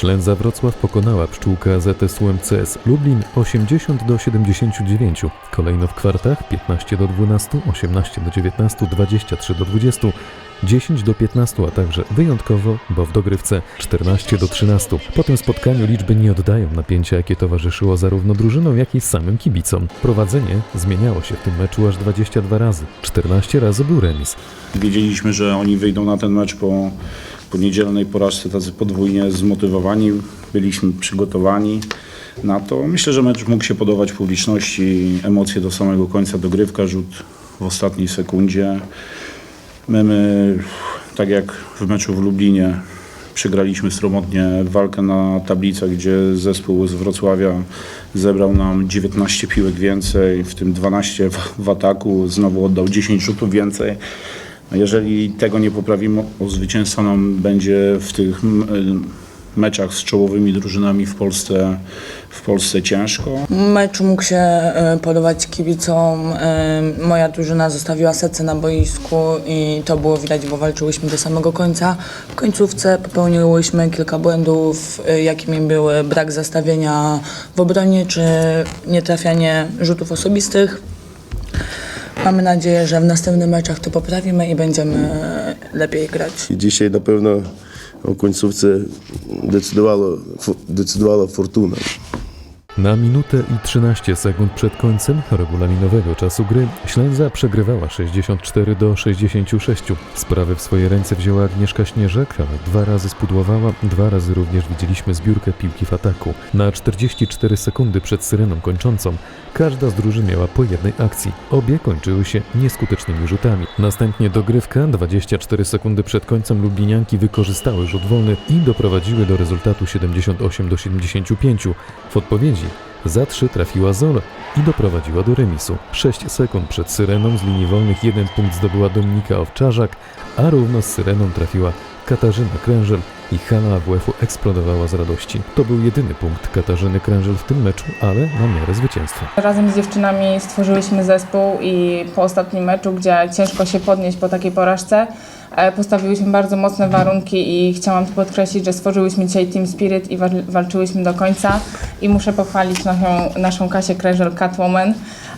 Ślęza Wrocław pokonała pszczółka ZS UMCS Lublin 80 do 79. Kolejno w kwartach 15 do 12, 18 do 19, 23 do 20, 10 do 15, a także wyjątkowo, bo w dogrywce 14 do 13. Po tym spotkaniu liczby nie oddają napięcia, jakie towarzyszyło zarówno drużynom, jak i samym kibicom. Prowadzenie zmieniało się w tym meczu aż 22 razy. 14 razy był remis. Wiedzieliśmy, że oni wyjdą na ten mecz po, po niedzielnej porażce tacy podwójnie zmotywowani. Byliśmy przygotowani na to. Myślę, że mecz mógł się podobać publiczności. Emocje do samego końca, dogrywka, rzut w ostatniej sekundzie. My, my tak jak w meczu w Lublinie, przegraliśmy sromotnie walkę na tablicach, gdzie zespół z Wrocławia zebrał nam 19 piłek więcej, w tym 12 w, w ataku, znowu oddał 10 rzutów więcej. Jeżeli tego nie poprawimy, o zwycięstwo nam będzie w tych m, meczach z czołowymi drużynami w Polsce, w Polsce ciężko. Mecz mógł się e, podobać kibicom. E, Moja drużyna zostawiła serce na boisku i to było widać, bo walczyłyśmy do samego końca. W końcówce popełniłyśmy kilka błędów, e, jakimi były brak zastawienia w obronie czy nietrafianie rzutów osobistych. Mamy nadzieję, że w następnych meczach to poprawimy i będziemy lepiej grać. Dzisiaj na pewno o końcówce decydowała, decydowała fortuna. Na minutę i 13 sekund przed końcem regulaminowego czasu gry Ślęza przegrywała 64 do 66. Sprawy w swoje ręce wzięła Agnieszka Śnieżek, ale dwa razy spudłowała, dwa razy również widzieliśmy zbiórkę piłki w ataku. Na 44 sekundy przed syreną kończącą każda z drużyn miała po jednej akcji. Obie kończyły się nieskutecznymi rzutami. Następnie dogrywka, 24 sekundy przed końcem Lublinianki wykorzystały rzut wolny i doprowadziły do rezultatu 78 do 75. W odpowiedzi za trzy trafiła Zola i doprowadziła do remisu. 6 sekund przed Syreną z linii wolnych jeden punkt zdobyła Dominika Owczarzak, a równo z Syreną trafiła Katarzyna Krężel i hala AWF-u eksplodowała z radości. To był jedyny punkt Katarzyny Krężel w tym meczu, ale na miarę zwycięstwa. Razem z dziewczynami stworzyłyśmy zespół i po ostatnim meczu, gdzie ciężko się podnieść po takiej porażce, e, postawiłyśmy bardzo mocne warunki i chciałam tu podkreślić, że stworzyłyśmy dzisiaj Team Spirit i wal- walczyłyśmy do końca i muszę pochwalić naszą, naszą Kasię Krężel Catwoman,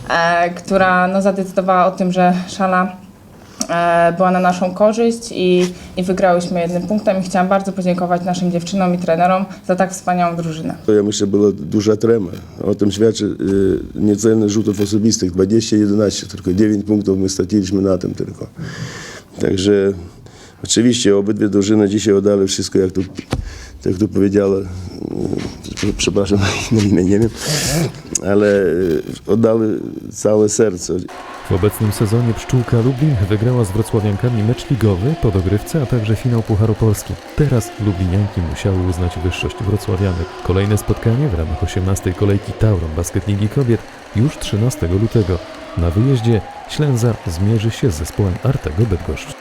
e, która no, zadecydowała o tym, że szala e, była na naszą korzyść i, i wygrałyśmy jednym punktem i chciałam bardzo podziękować naszym dziewczynom i trenerom za tak wspaniałą drużynę. To ja myślę, była duża trema. O tym świadczy y, niecelnych rzutów osobistych. 20-11, tylko 9 punktów my straciliśmy na tym tylko. Także oczywiście obydwie drużyny dzisiaj oddały wszystko, jak tu, jak tu powiedziała, przepraszam na imię, nie wiem, ale y, oddały całe serce. W obecnym sezonie pszczółka Lublin wygrała z wrocławiankami mecz ligowy po dogrywce, a także finał Pucharu Polski. Teraz Lublinianki musiały uznać wyższość wrocławianek. Kolejne spotkanie w ramach 18. kolejki Tauron Basket Ligi Kobiet już 13 lutego. Na wyjeździe Ślęza zmierzy się z zespołem Artego Bydgoszcz.